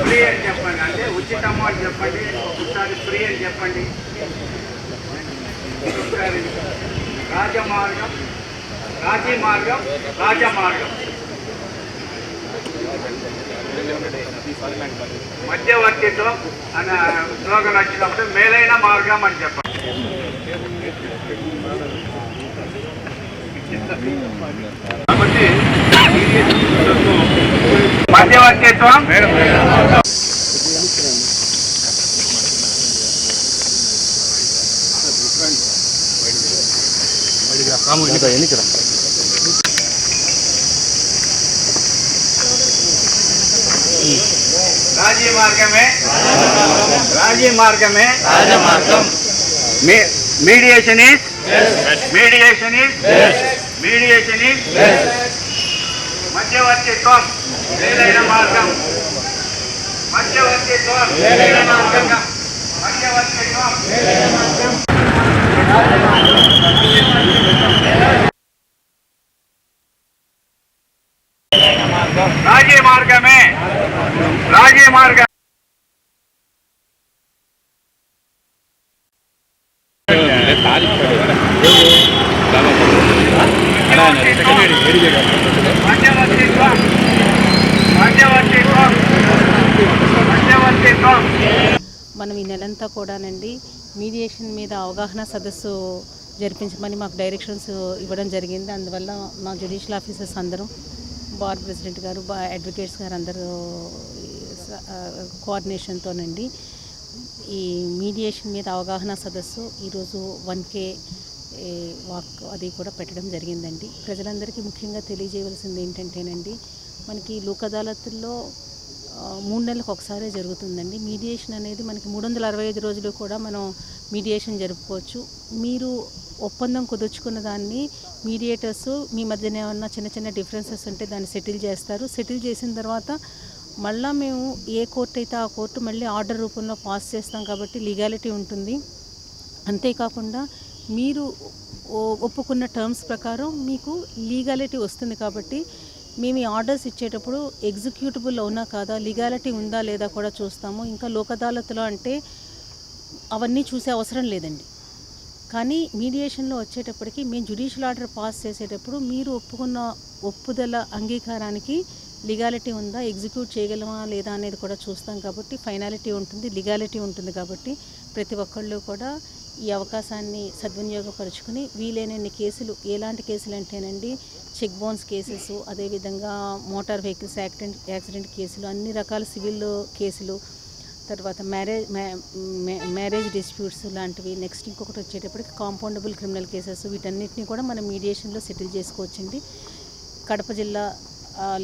Free అని చెప్పండి అంటే ఉచితము అని చెప్పండి ఒకసారి ఫ్రీ అని చెప్పండి ఒకసారి రాజమార్గం రాజీ మార్గం రాజమార్గం. మధ్యవర్తిత్వం అనే స్లోగన్ వచ్చినప్పుడు మేలైన మార్గం అని చెప్పండి. కాబట్టి మధ్యవర్తిత్వం రాజీ మార్గమే రాజీ మార్గమే రాజమార్గం mediation is mediation is mediation is మధ్యవర్తిత్వం మేలైన మార్గం మధ్యవర్తిత్వం మేలైన మార్గం మధ్యవర్తిత్వం రాజీ మార్గమే రాజీ మార్గం మనం ఈ నెలంతా కూడానండి మీడియేషన్ మీద అవగాహన సదస్సు జరిపించమని మాకు డైరెక్షన్స్ ఇవ్వడం జరిగింది. అందువల్ల మా జ్యుడిషియల్ ఆఫీసర్స్ అందరూ బార్ ప్రెసిడెంట్ గారు బా అడ్వకేట్స్ గారు అందరూ కోఆర్డినేషన్తోనండి. ఈ మీడియేషన్ మీద అవగాహన సదస్సు ఈరోజు వన్ కే వాక్ అది కూడా పెట్టడం జరిగిందండి. ప్రజలందరికీ ముఖ్యంగా తెలియజేయవలసింది ఏంటంటేనండి మనకి లోక్ అదాలతుల్లో మూడు నెలలకు ఒకసారే జరుగుతుందండి. మీడియేషన్ అనేది మనకి మూడు వందల అరవై ఐదు రోజులు కూడా మనం మీడియేషన్ జరుపుకోవచ్చు. మీరు ఒప్పందం కుదుర్చుకున్న దాన్ని మీడియేటర్స్ మీ మధ్యన ఏమన్నా చిన్న చిన్న డిఫరెన్సెస్ ఉంటే దాన్ని సెటిల్ చేస్తారు. సెటిల్ చేసిన తర్వాత మళ్ళీ మేము ఏ కోర్టు అయితే ఆ కోర్టు మళ్ళీ ఆర్డర్ రూపంలో పాస్ చేస్తాం కాబట్టి లీగాలిటీ ఉంటుంది. అంతేకాకుండా మీరు ఒప్పుకున్న టర్మ్స్ ప్రకారం మీకు లీగాలిటీ వస్తుంది కాబట్టి మేము ఈ ఆర్డర్స్ ఇచ్చేటప్పుడు ఎగ్జిక్యూటబుల్ అవునా కాదా లీగాలిటీ ఉందా లేదా కూడా చూస్తాము. ఇంకా లోక్ అదాలత్లో అంటే అవన్నీ చూసే అవసరం లేదండి. కానీ మీడియేషన్లో వచ్చేటప్పటికి మేము జ్యుడిషియల్ ఆర్డర్ పాస్ చేసేటప్పుడు మీరు ఒప్పుకున్న ఒప్పుదల అంగీకారానికి లీగాలిటీ ఉందా? ఎగ్జిక్యూట్ చేయగలమా లేదా అనేది కూడా చూస్తాం కాబట్టి ఫైనాలిటీ ఉంటుంది లీగాలిటీ ఉంటుంది కాబట్టి ప్రతి ఒక్కళ్ళు కూడా ఈ అవకాశాన్ని సద్వినియోగపరుచుకుని వీలైనన్ని కేసులు ఎలాంటి కేసులు అంటేనండి చెక్ బౌన్స్ కేసెస్ అదేవిధంగా మోటార్ వెహికల్స్ యాక్సిడెంట్ యాక్సిడెంట్ కేసులు అన్ని రకాల సివిల్ కేసులు తర్వాత మ్యారేజ్ మ్యారేజ్ డిస్ప్యూట్స్ లాంటివి నెక్స్ట్ ఇంకొకటి వచ్చేటప్పటికి కాంపౌండబుల్ క్రిమినల్ కేసెస్ వీటన్నిటిని కూడా మనం మీడియేషన్లో సెటిల్ చేసుకోవచ్చండి. కడప జిల్లా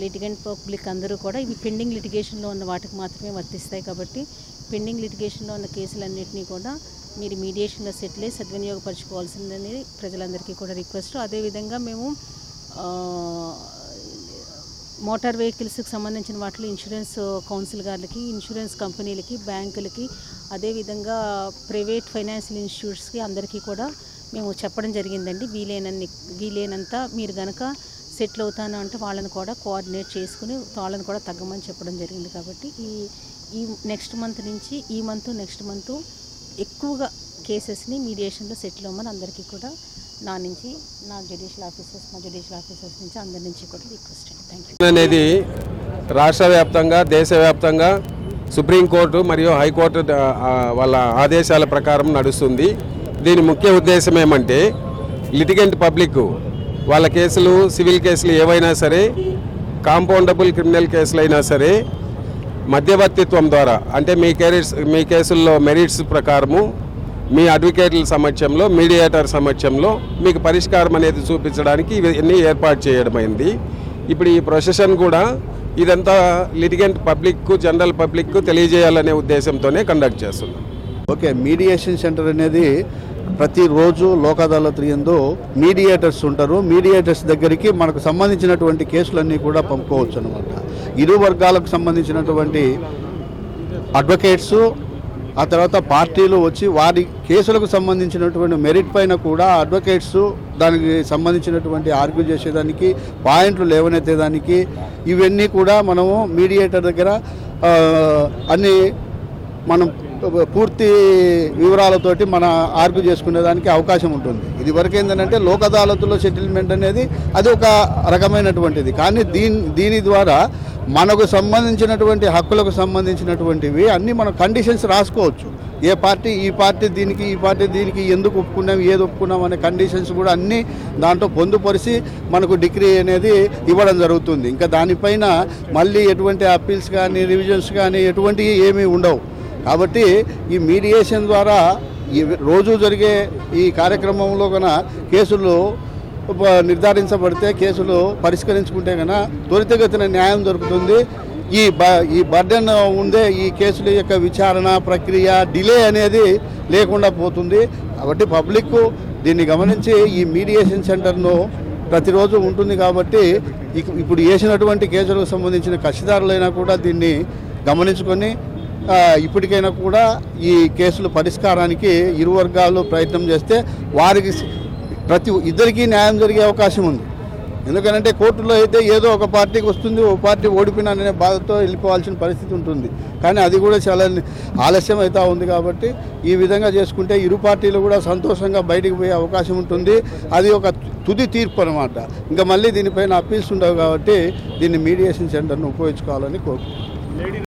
లిటిగెంట్ పబ్లిక్ అందరూ కూడా ఇవి పెండింగ్ లిటిగేషన్లో ఉన్న వాటికి మాత్రమే వర్తిస్తాయి కాబట్టి పెండింగ్ లిటిగేషన్లో ఉన్న కేసులన్నింటినీ కూడా మీరు మీడియేషన్లో సెటిల్ అయ్యి సద్వినియోగపరచుకోవాల్సిందని ప్రజలందరికీ కూడా రిక్వెస్ట్ అదేవిధంగా మేము మోటార్ వెహికల్స్కి సంబంధించిన వాటిలో ఇన్సూరెన్స్ కౌన్సిల్ గారికి ఇన్సూరెన్స్ కంపెనీలకి బ్యాంకులకి అదేవిధంగా ప్రైవేట్ ఫైనాన్షియల్ ఇన్స్టిట్యూట్స్కి అందరికీ కూడా మేము చెప్పడం జరిగిందండి. వీలైనన్ని వీలైనంత మీరు కనుక సెటిల్ అవుతాను అంటే వాళ్ళని కూడా కోఆర్డినేట్ చేసుకుని వాళ్ళని కూడా తగ్గమని చెప్పడం జరిగింది కాబట్టి ఈ ఈ నెక్స్ట్ మంత్ నుంచి ఈ మంత్ నెక్స్ట్ మంత్ ఎక్కువగా కేసెస్ని మీడియేషన్లో సెటిల్ అవ్వమని అందరికీ కూడా నా నుంచి నా జ్యుడిషియల్ ఆఫీసర్స్ మా జ్యుడిషియల్ ఆఫీసర్స్ నుంచి అందరి నుంచి కూడా రిక్వెస్ట్ అండి. థ్యాంక్ యూ అనేది రాష్ట్ర వ్యాప్తంగా దేశవ్యాప్తంగా సుప్రీంకోర్టు మరియు హైకోర్టు వాళ్ళ ఆదేశాల ప్రకారం నడుస్తుంది. దీని ముఖ్య ఉద్దేశం ఏమంటే లిటిగెంట్ పబ్లిక్ వాళ్ళ కేసులు సివిల్ కేసులు ఏవైనా సరే కాంపౌండబుల్ క్రిమినల్ కేసులు అయినా సరే మధ్యవర్తిత్వం ద్వారా అంటే మీ కెరీర్స్ మీ కేసుల్లో మెరిట్స్ ప్రకారము మీ అడ్వకేట్ల సమక్షంలో మీడియేటర్ సమక్షంలో మీకు పరిష్కారం అనేది చూపించడానికి ఇవన్నీ ఏర్పాటు చేయడమైంది. ఇప్పుడు ఈ ప్రొసెషన్ కూడా ఇదంతా లిటిగెంట్ పబ్లిక్కు జనరల్ పబ్లిక్ తెలియజేయాలనే ఉద్దేశంతోనే కండక్ట్ చేస్తున్నాం. ఓకే మీడియేషన్ సెంటర్ అనేది ప్రతిరోజు లోక్ అదాలత్ ఎందు మీడియేటర్స్ ఉంటారు. మీడియేటర్స్ దగ్గరికి మనకు సంబంధించినటువంటి కేసులన్నీ కూడా పంపుకోవచ్చు అనమాట ఇరు వర్గాలకు సంబంధించినటువంటి అడ్వకేట్స్ ఆ తర్వాత పార్టీలు వచ్చి వారి కేసులకు సంబంధించినటువంటి మెరిట్ పైన కూడా అడ్వకేట్స్ దానికి సంబంధించినటువంటి ఆర్గ్యూ చేసేదానికి పాయింట్లు లేవనెత్తేదానికి ఇవన్నీ కూడా మనము మీడియేటర్ దగ్గర అన్ని మనం పూర్తి వివరాలతోటి మన ఆర్గ్యూ చేసుకునేదానికి అవకాశం ఉంటుంది. ఇది వరకు ఏంటంటే లోక్ అదాలతులో సెటిల్మెంట్ అనేది అది ఒక రకమైనటువంటిది. కానీ దీని దీని ద్వారా మనకు సంబంధించినటువంటి హక్కులకు సంబంధించినటువంటివి అన్నీ మనం కండిషన్స్ రాసుకోవచ్చు. ఏ పార్టీ ఈ పార్టీ దీనికి ఈ పార్టీ దీనికి ఎందుకు ఒప్పుకున్నాం ఏది ఒప్పుకున్నాం అనే కండిషన్స్ కూడా అన్నీ దాంట్లో పొందుపరిచి మనకు డిగ్రీ అనేది ఇవ్వడం జరుగుతుంది. ఇంకా దానిపైన మళ్ళీ ఎటువంటి అప్పీల్స్ కానీ రివిజన్స్ కానీ ఎటువంటివి ఏమీ ఉండవు. కాబట్టి ఈ మీడియేషన్ ద్వారా ఈ రోజు జరిగే ఈ కార్యక్రమంలో కన కేసులు నిర్ధారించబడితే కేసులు పరిష్కరించుకుంటే కన త్వరితగతిన న్యాయం దొరుకుతుంది. ఈ బ ఈ బర్డెన్ ఉందే ఈ కేసుల యొక్క విచారణ ప్రక్రియ డిలే అనేది లేకుండా పోతుంది. కాబట్టి పబ్లిక్ దీన్ని గమనించి ఈ మీడియేషన్ సెంటర్ను ప్రతిరోజు ఉంటుంది కాబట్టి ఇప్పుడు వేసినటువంటి కేసులకు సంబంధించిన కక్షిదారులైనా కూడా దీన్ని గమనించుకొని ఇప్పటికైనా కూడా ఈ కేసుల పరిష్కారానికి ఇరు వర్గాలు ప్రయత్నం చేస్తే వారికి ప్రతి ఇద్దరికీ న్యాయం జరిగే అవకాశం ఉంది. ఎందుకంటే కోర్టులో అయితే ఏదో ఒక పార్టీకి వస్తుంది ఓ పార్టీ ఓడిపోయినా అనే బాధతో వెళ్ళిపోవాల్సిన పరిస్థితి ఉంటుంది. కానీ అది కూడా చాలా ఆలస్యం అవుతా ఉంది కాబట్టి ఈ విధంగా చేసుకుంటే ఇరు పార్టీలు కూడా సంతోషంగా బయటికి పోయే అవకాశం ఉంటుంది. అది ఒక తుది తీర్పు అనమాట ఇంకా మళ్ళీ దీనిపైన అప్పీల్స్ ఉండవు కాబట్టి దీన్ని మీడియేషన్ సెంటర్ను ఉపయోగించుకోవాలని కోరుకుంటున్నాను.